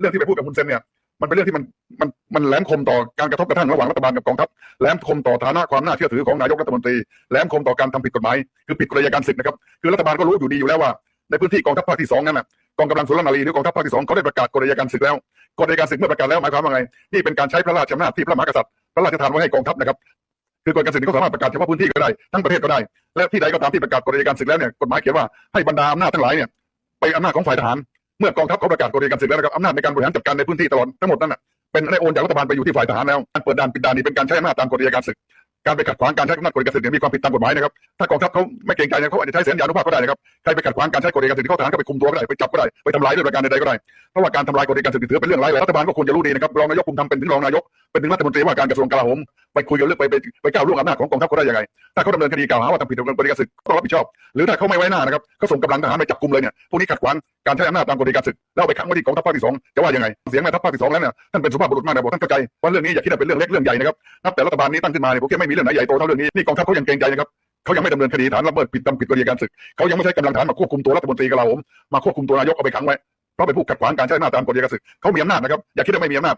เรื่องที่ไปพูดกับคุณเซนเนี่ยมันเป็นเรื่องที่มันมันมันแหลมคมต่อการกระทบกระทั่งระหว่างรัฐบาลกับกองทัพแหลมคมต่อฐานะความน่าเชื่อถือของนายกรัฐมนตรีแหลมคมต่อการทำผิดกฎหมายคือผิดกฎอัยการศึกนะครับคือรัฐบาลก็รู้อยู่ดีอยู่แล้วว่า ในพื้นที่กองทัพภาคที่สองนั่นน่ะกองกำลังสุรนารีหรือกองทัพภาคที่สองเขาได้ประกาศกฎอัยการศึกแล้วกฎอัยการศึกเมื่อประกาศแล้วหมายความว่าไงนี่เป็นการใช้พระราชอำนาจที่พระมหากษัตริย์พระราชทานไว้ให้กองทัพนะครับคือกฎการศึกนี่เขาสามารถประกาศเฉพาะพื้นที่ก็ได้ทั้งประเทศก็ได้ และที่ใดก็ตามที่ประกาศกฎอัยการศึกแล้วเนี่ยกฎหมายเขียนว่าให้บรรดาอำนาจทั้งหลายเนี่ยไปอำนาจของฝ่ายทหาร มื่อกองทัพเขาประกาศกฎอัยการศึกแล้วนะครับอำนาจในการบริหารจัดการในพื้นที่ตลอดทั้งหมดนั้นน่ะเป็นได้โอนจากรัฐบาลไปอยู่ที่ฝ่ายทหารแล้วการเปิดด่านปิดด่านนี่เป็นการใช้อำนาจตามกฎเกณฑ์การศึกการไปขัดขวางการใช้อำนาจกฎอัยการศึกเนี่ยมีความผิดตามกฎหมายนะครับถ้ากองทัพเขาไม่เกรงใจเนี่ยเขาอาจจะใช้เสนยานุภาพก็ได้นะครับใครไปขัดขวางการใช้กฎเกณฑ์การศึกที่เขาทหารก็ไปคุมตัวก็ได้ไปจับก็ได้ไปทำลายด้วยประการใดๆก็ได้เพราะว่าการทำลายกฎเกณฑ์การศึกถือเป็นเรื่องร้ายแรงรัฐบาลก็ควรจะรู้ดีนะครับรองนายกคุมทำเป็นถึงรองนายก เป็นถึงรัฐมนตรีว่าการกระทรวงกลาโหมไปคุยกันเรื่องไปไปไปก้าวล่วงอำนาจของกองทัพเขาได้ยังไง ถ้าเขาดำเนินคดีกล่าวหาว่าทำผิดกฎอัยกาศึกต้องรับผิดชอบ หรือถ้าเขาไม่ไว้หน้านะครับเขาส่งกำลังทหารไปจับกลุ่มเลยเนี่ยพวกนี้ขัดขวางการใช้อำนาจตามกฎอัยกาศึกแล้วไปขังไว้ที่กองทัพภาคที่สองจะว่ายังไงเสียงแม่ทัพภาคที่สองแล้วเนี่ยท่านเป็นสุภาพบุรุษมากนะบอกท่านเข้าใจว่าเรื่องนี้อย่าคิดว่าเป็นเรื่องเล็กเรื่องใหญ่นะครับนับแต่รัฐบาลนี้ตั้งขึ้นมาเนี่ยผมคิดไม่มีเรื่องไหนใหญ่โตเท่าเรื่องนี้นี่กองทัพเขายังเกรงใจนะครับเขายังไม่ดำเนินคดีฐานละเมิดผิดตามผิดกฎอัยกาศึกเขายังไม่ใช้กำลังทหารมาควบคุมตัวรัฐมนตรีกลาโหมมาควบคุมตัวนายกเอาไปขังไว้เพราะไปผู้ขัดขวางการใช้อำนาจตามกฎอัยกาศึกเขามีอำนาจนะครับอย่าคิดว่าไม่มีอำนาจ